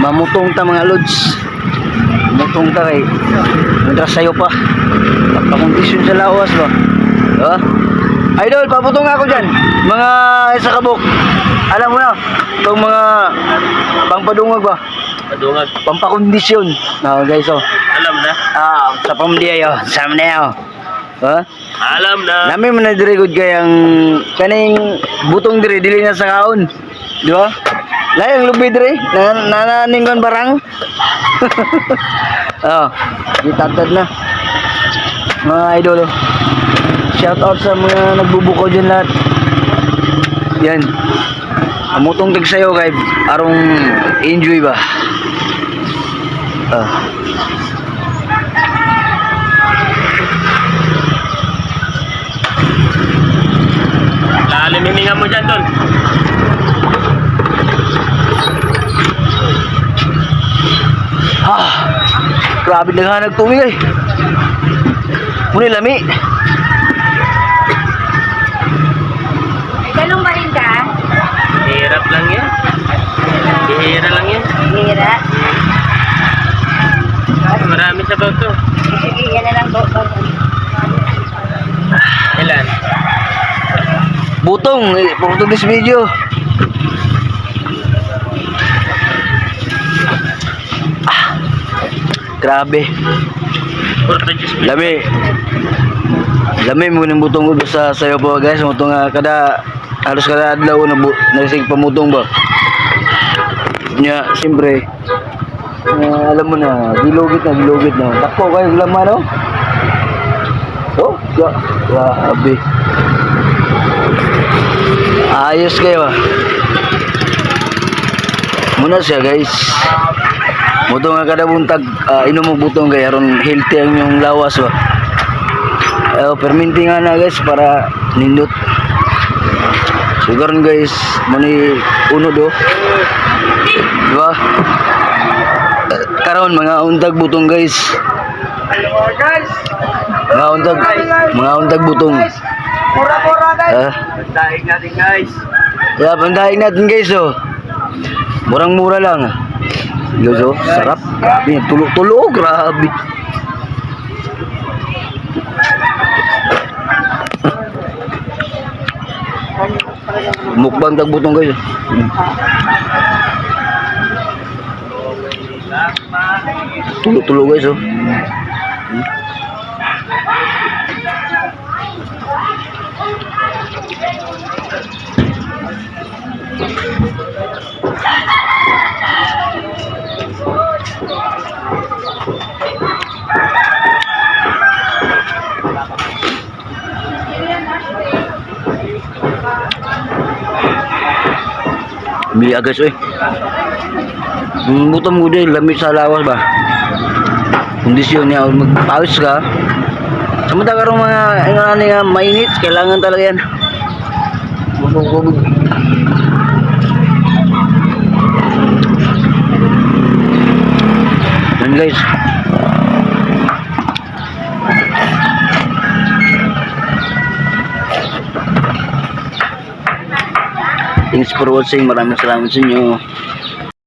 mamutong ta mga lods. Mamutong ta kay nagras sayo pa. Pakondisyon sa lawas ba? Diba idol paputong ako dyan. Mga isa kabuk alam mo na itong mga pangpadungag ba? Padungag. pampakondisyon. Na guys oh. Alam na. ah sa pamdiya yo sa mnayo ha? Alam na. Nami man na dire gud kay ang kaning butong dire dili na sa kaon. Di ba? Layang lubi dire na nananingon barang. oh, gitatad na. Mga idol. oh. Shout out sa mga nagbubuko diyan lahat. Yan. Amutong tag sayo kay arong enjoy ba. Ah. Lalim hininga mo dyan, Tol. Ah, grabe na nga nagtuwi eh. Muna lami. Ganun ba rin ka? Hirap lang yan. Hihira lang yan. Mira. Marami sa to. Sige, yan na lang po. Ilan? Butong, eh, photo this video. Grabe. Lami. Lami mo ng butong ko sa sayo po guys. Mutong nga kada halos kada adlaw na bu, nagsig pamutong ba. Nya, siyempre. eh, alam mo na, gilugit na, gilugit na. Takpo kayo laman, no? Oh, ya, grabe. Ayos kayo ah. Muna siya guys. Muto nga kada buntag uh, inom mo butong kay aron healthy ang yung lawas ba. Eh perminti nga na guys para nindot. Sugar guys, muni uno do. Diba? Eh, Karon mga untag butong guys. Mga untag, mga untag butong. Pura-pura Ah, Daig natin, guys. yeah, pandahin natin guys oh. Murang-mura lang. Oh, sarap. Grabe, tulo-tulo, grabe. Mukbang tagbutong guys. Hmm. Tulo-tulo guys oh. Hmm. Bili agas eh. Butom ko din, lamig sa lawas ba? Kondisyon niya, magpawis ka. Samanta karong mga ano ano nga mainit, kailangan talaga yan. Bubog-bubog. Yan guys. Thanks for watching. Maraming salamat sa inyo.